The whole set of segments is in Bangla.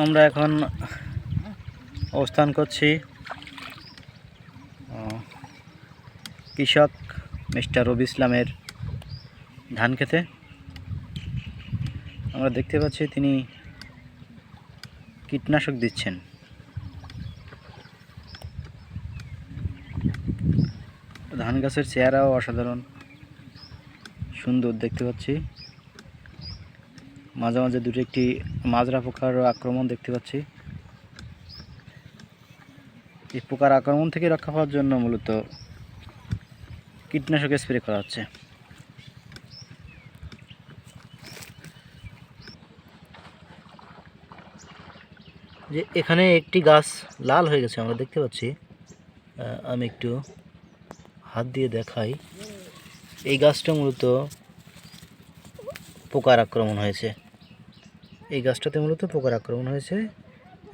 আমরা এখন অবস্থান করছি কৃষক মিস্টার রবি ইসলামের ধান খেতে। আমরা দেখতে পাচ্ছি তিনি কীটনাশক দিচ্ছেন। ধান গাছের চেহারাও অসাধারণ, সুন্দর দেখতে পাচ্ছি। মাঝে মাঝে দুটি একটি মাজরা পোকার আক্রমণ দেখতে পাচ্ছি। এই পোকার আক্রমণ থেকে রক্ষা পাওয়ার জন্য মূলত কীটনাশক স্প্রে করা হচ্ছে। যে এখানে একটি গাছ লাল হয়ে গেছে, আমরা দেখতে পাচ্ছি। আমি একটু হাত দিয়ে দেখাই। এই গাছটা মূলত পোকার আক্রমণ হয়েছে। এই গাছটাতে মূলত পোকার আক্রমণ হয়েছে।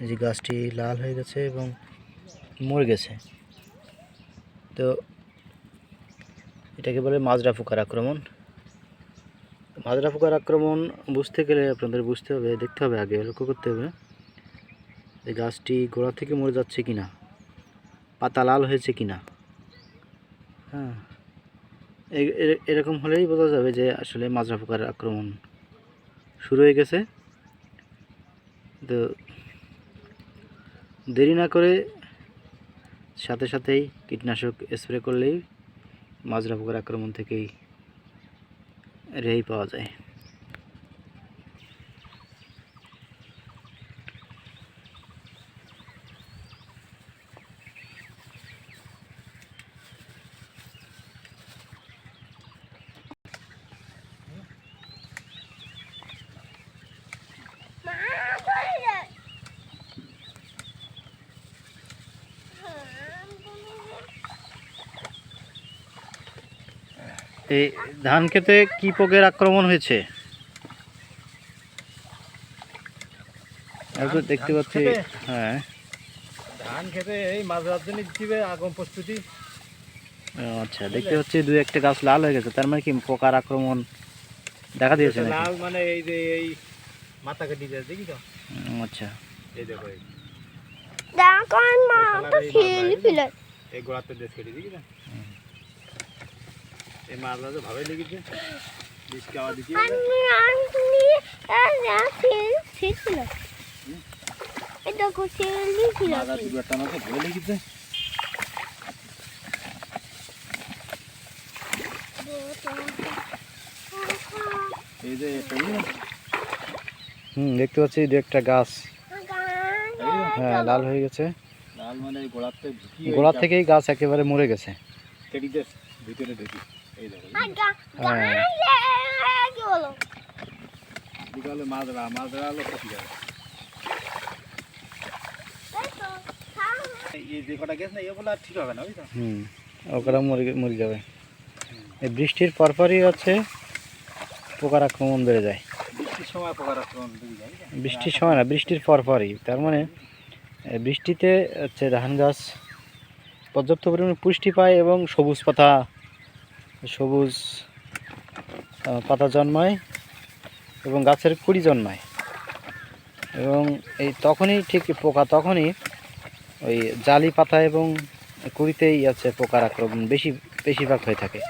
এই যে গাছটি লাল হয়ে গেছে এবং মরে গেছে। তো এটাকে বলে মাজরা পোকার আক্রমণ। মাজরা পোকার আক্রমণ বুঝতে গেলে আপনাদের বুঝতে হবে, দেখতে হবে আগে, লক্ষ্য করতে হবে যে গাছটি গোড়া থেকে মরে যাচ্ছে কি না পাতা লাল হয়েছে কি না হ্যাঁ এরকম হলেই বোঝা যাবে যে আসলে মাজরা পোকার আক্রমণ শুরু হয়ে গেছে। তো দেরি না করে সাথে সাথেই কীটনাশক স্প্রে করলেই মাজরা পোকার আক্রমণ থেকেই রেহাই পাওয়া যায়। এই ধান খেতে কি পোকের আক্রমণ হয়েছে? দেখতে পাচ্ছি হ্যাঁ। ধান খেতে এই জন্য দিবে আগম প্রস্তুতি। ও আচ্ছা দেখতে পাচ্ছি দু একটা গাছ লাল হয়ে গেছে তার মানে কি পোকার আক্রমণ দেখা দিয়েছে লাল মানে এই যে এই মাথা কেটে যায় দেখি তো। আচ্ছা। এই দেখো এই। mata Kalau ada fil iman এই গোড়াতে দেশ কেটে দেখি তো। এই মাছটা তো ভালোই লেগেছে। বিষ খাওয়া. Itu aku fil fil. মাছ দুটো একটা মাছ ভালো লেগেছে। এই যে এটা নিয়ে হুম দেখতে পাচ্ছি দু একটা গাছ। হ্যাঁ লাল হয়ে গেছে। লাল মানে এই গোড়াতে ঢুকি গোড়া থেকেই গাছ একেবারে মরে গেছে। ভিতরে ঢুকি হ্যাঁ। বিকালে হলো হুম ওগুলো মরে যাবে। এই বৃষ্টির পরপরই হচ্ছে পোকার আক্রমণ বেড়ে যায়। বৃষ্টির সময় পোকার আক্রমণ বেশি যায় বৃষ্টির সময় না বৃষ্টির পরপরই। তার মানে বৃষ্টিতে হচ্ছে ধান গাছ পর্যাপ্ত পরিমাণে পুষ্টি পায় এবং সবুজ পাতা সবুজ পাতা জন্মায় এবং গাছের কুড়ি জন্মায়। এবং এই তখনই ঠিক পোকা তখনই ওই জালি পাতা এবং কুড়িতেই আছে পোকার আক্রমণ, বেশি, বেশিরভাগ হয়ে থাকে।